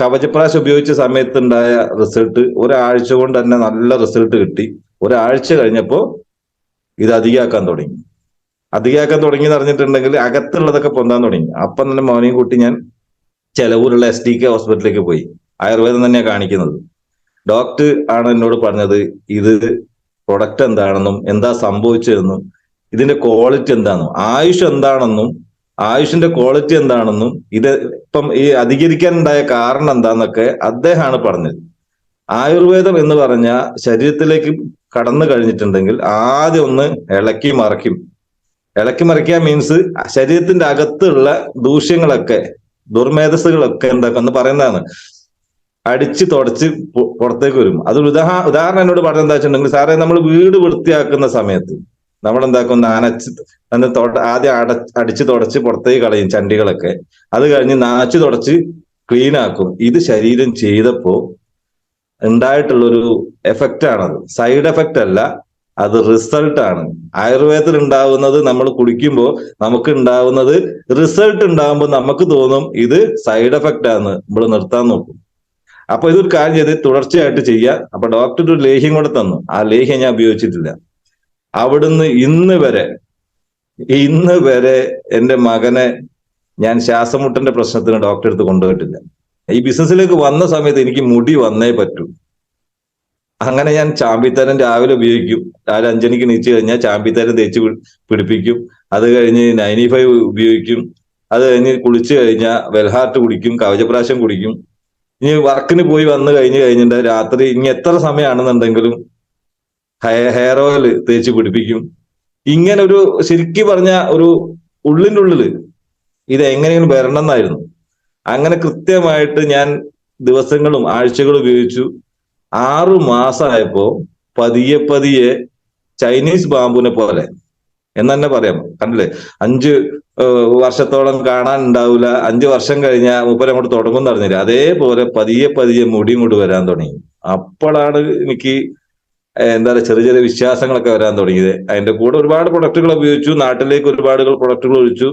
കവചപ്രാശം ഉപയോഗിച്ച സമയത്തുണ്ടായ റിസൾട്ട് ഒരാഴ്ച കൊണ്ട് തന്നെ നല്ല റിസൾട്ട് കിട്ടി. ഒരാഴ്ച കഴിഞ്ഞപ്പോ ഇത് അധികമാക്കാൻ തുടങ്ങി. അധികമാക്കാൻ തുടങ്ങി എന്ന് അറിഞ്ഞിട്ടുണ്ടെങ്കിൽ അകത്തുള്ളതൊക്കെ പൊന്താൻ തുടങ്ങി. അപ്പം തന്നെ മോനെയും കൂട്ടി ഞാൻ ചെലവൂരുള്ള എസ് ഡി കെ ഹോസ്പിറ്റലിലേക്ക് പോയി. ആയുർവേദം തന്നെയാണ് കാണിക്കുന്നത്. ഡോക്ടർ ആണ് എന്നോട് പറഞ്ഞത് ഇത് പ്രൊഡക്റ്റ് എന്താണെന്നും എന്താ സംഭവിച്ചതെന്നും ഇതിന്റെ ക്വാളിറ്റി എന്താണെന്നും ആയുഷ് എന്താണെന്നും ആയുഷിന്റെ ക്വാളിറ്റി എന്താണെന്നും ഇത് ഇപ്പം ഈ അധികരിക്കാനുണ്ടായ കാരണം എന്താന്നൊക്കെ അദ്ദേഹമാണ് പറഞ്ഞത്. ആയുർവേദം എന്ന് പറഞ്ഞ ശരീരത്തിലേക്ക് കടന്നു കഴിഞ്ഞിട്ടുണ്ടെങ്കിൽ ആദ്യം ഒന്ന് ഇളക്കി മറയ്ക്കും ഇളക്കി മറിക്കുക മീൻസ് ശരീരത്തിന്റെ അകത്തുള്ള ദൂഷ്യങ്ങളൊക്കെ ദുർമേധസ്സുകളൊക്കെ എന്താ എന്ന് പറയുന്നതാണ്. അടിച്ച് തുടച്ച് പുറത്തേക്ക് വരും. അത് ഉദാഹ ഉദാഹരണം എന്നോട് പറഞ്ഞത് എന്താ വെച്ചിട്ടുണ്ടെങ്കിൽ സാറേ നമ്മൾ വീട് വൃത്തിയാക്കുന്ന സമയത്ത് നമ്മൾ എന്താക്കും നനച്ച് അന്ന് തൊട ആദ്യം അട അടിച്ച് തുടച്ച് പുറത്തേക്ക് കളയും ചണ്ടികളൊക്കെ. അത് കഴിഞ്ഞ് നനച്ച് തുടച്ച് ക്ലീൻ ആക്കും. ഇത് ശരീരം ചെയ്തപ്പോ ഉണ്ടായിട്ടുള്ളൊരു എഫക്റ്റ് ആണത്. സൈഡ് എഫക്റ്റ് അല്ല അത് റിസൾട്ട് ആണ്. ആയുർവേദത്തിൽ ഉണ്ടാവുന്നത് നമ്മൾ കുടിക്കുമ്പോൾ നമുക്ക് ഉണ്ടാവുന്നത് റിസൾട്ട് ഉണ്ടാകുമ്പോൾ നമുക്ക് തോന്നും ഇത് സൈഡ് എഫക്റ്റ് ആണ് നമ്മൾ നിർത്താൻ നോക്കും. അപ്പൊ ഇതൊരു കാര്യം ചെയ്ത് തുടർച്ചയായിട്ട് ചെയ്യുക അപ്പൊ ഡോക്ടർ ഒരു ലേഹ്യം കൂടെ തന്നു. ആ ലേഹ്യം ഞാൻ ഉപയോഗിച്ചിട്ടില്ല. അവിടുന്ന് ഇന്ന് വരെ ഇന്ന് വരെ എന്റെ മകനെ ഞാൻ ശ്വാസമുട്ടന്റെ പ്രശ്നത്തിന് ഡോക്ടറെ അടുത്ത് കൊണ്ടുപോയിട്ടില്ല. ഈ ബിസിനസ്സിലേക്ക് വന്ന സമയത്ത് എനിക്ക് മുടി വന്നേ പറ്റൂ. അങ്ങനെ ഞാൻ ചാമ്പിത്തരം രാവിലെ ഉപയോഗിക്കും. രാവിലെ അഞ്ചണിക്ക് നീച്ചു കഴിഞ്ഞാൽ ചാമ്പിത്തരം തേച്ച് പിടിപ്പിക്കും. അത് കഴിഞ്ഞ് നയന്റി ഫൈവ് ഉപയോഗിക്കും. അത് കഴിഞ്ഞ് കുളിച്ചു കഴിഞ്ഞാൽ വെൽഹാർട്ട് കുടിക്കും കവചപ്രാശം കുടിക്കും. ഇനി വർക്കിന് പോയി വന്ന് കഴിഞ്ഞ് കഴിഞ്ഞിട്ട് രാത്രി ഇനി എത്ര സമയമാണെന്നുണ്ടെങ്കിലും ഹെയർ ഓയിൽ തേച്ച് പിടിപ്പിക്കും. ഇങ്ങനെ ഒരു ശരിക്കു പറഞ്ഞ ഒരു ഉള്ളിന്റെ ഉള്ളിൽ ഇത് എങ്ങനെയും വരണം എന്നായിരുന്നു അങ്ങനെ കൃത്യമായിട്ട് ഞാൻ ദിവസങ്ങളും ആഴ്ചകളും ഉപയോഗിച്ചു. ആറു മാസമായപ്പോ പതിയെ പതിയെ ചൈനീസ് ബാമ്പുവിനെ പോലെ എന്ന് തന്നെ പറയാം കണ്ടില്ലേ? അഞ്ച് വർഷത്തോളം കാണാൻ ഉണ്ടാവില്ല അഞ്ച് വർഷം കഴിഞ്ഞാൽ മുപ്പരം അങ്ങോട്ട് തുടങ്ങും അറിഞ്ഞില്ല. അതേപോലെ പതിയെ പതിയെ മുടി ഇങ്ങോട്ട് വരാൻ തുടങ്ങി. അപ്പോഴാണ് എനിക്ക് എന്താ പറയുക ചെറിയ ചെറിയ വിശ്വാസങ്ങളൊക്കെ വരാൻ തുടങ്ങിയത്. അതിന്റെ കൂടെ ഒരുപാട് പ്രൊഡക്റ്റുകൾ ഉപയോഗിച്ചു. നാട്ടിലേക്ക് ഒരുപാട് പ്രൊഡക്റ്റുകൾ ഒഴിച്ചു.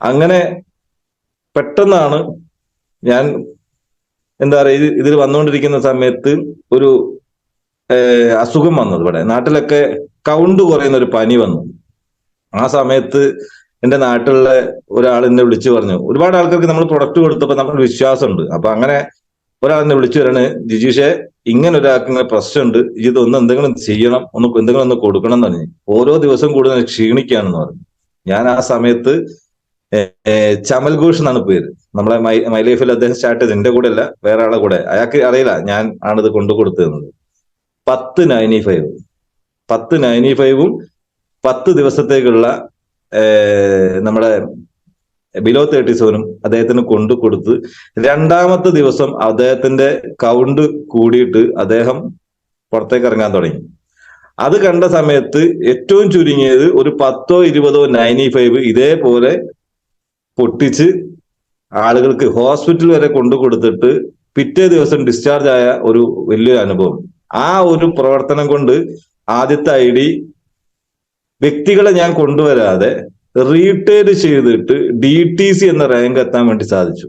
അങ്ങനെ പെട്ടെന്നാണ് ഞാൻ എന്താ പറയുക ഇത് ഇതിൽ വന്നുകൊണ്ടിരിക്കുന്ന സമയത്ത് ഒരു അസുഖം വന്നത് ഇവിടെ. നാട്ടിലൊക്കെ കൗണ്ട് കുറയുന്ന ഒരു പനി വന്നു. ആ സമയത്ത് എന്റെ നാട്ടിലുള്ള ഒരാൾ എന്നെ വിളിച്ചു പറഞ്ഞു ഒരുപാട് ആൾക്കാർക്ക് നമ്മൾ പ്രൊഡക്റ്റ് കൊടുത്തപ്പോൾ നമ്മൾ വിശ്വാസമുണ്ട്. അപ്പൊ അങ്ങനെ ഒരാൾ എന്നെ വിളിച്ചു വരാണ് ജിജീഷെ ഇങ്ങനെ ഒരാൾക്ക് ഇങ്ങനെ പ്രശ്നമുണ്ട്. ഒന്ന് എന്തെങ്കിലും ചെയ്യണം. ഒന്ന് എന്തെങ്കിലും ഒന്ന് കൊടുക്കണം എന്ന് പറഞ്ഞു ഓരോ ദിവസം കൂടുതൽ ക്ഷീണിക്കുകയാണെന്ന് പറഞ്ഞു. ഞാൻ ആ സമയത്ത് ചമൽ ഘോഷ് എന്നാണ് പേര്. നമ്മളെ മൈ മൈ ലൈഫിൽ അദ്ദേഹം സ്റ്റാർട്ട് ചെയ്ത് എന്റെ കൂടെ അല്ല വേറെ ആളെ കൂടെ. അയാൾക്ക് അറിയില്ല ഞാൻ ആണിത് കൊണ്ടു കൊടുത്തത് പത്ത് നയന്റി ഫൈവ് പത്ത് നയന്റി ഫൈവും പത്ത് ദിവസത്തേക്കുള്ള നമ്മുടെ ബിലോ തേർട്ടി സെവനും അദ്ദേഹത്തിന് കൊണ്ടു കൊടുത്ത് രണ്ടാമത്തെ ദിവസം അദ്ദേഹത്തിന്റെ കൗണ്ട് കൂടിയിട്ട് അദ്ദേഹം പുറത്തേക്ക് ഇറങ്ങാൻ തുടങ്ങി. അത് കണ്ട സമയത്ത് ഏറ്റവും ചുരുങ്ങിയത് ഒരു പത്തോ ഇരുപതോ നയന്റി ഫൈവ് ഇതേപോലെ പൊട്ടിച്ച് ആളുകൾക്ക് ഹോസ്പിറ്റൽ വരെ കൊണ്ടു കൊടുത്തിട്ട് പിറ്റേ ദിവസം ഡിസ്ചാർജ് ആയ ഒരു വലിയൊരു അനുഭവം. ആ ഒരു പ്രവർത്തനം കൊണ്ട് ആദ്യത്തെ ഐ ഡി വ്യക്തികളെ ഞാൻ കൊണ്ടുവരാതെ റീറ്റെയിൽ ചെയ്തിട്ട് ഡി ടി സി എന്ന റാങ്ക് എത്താൻ വേണ്ടി സാധിച്ചു.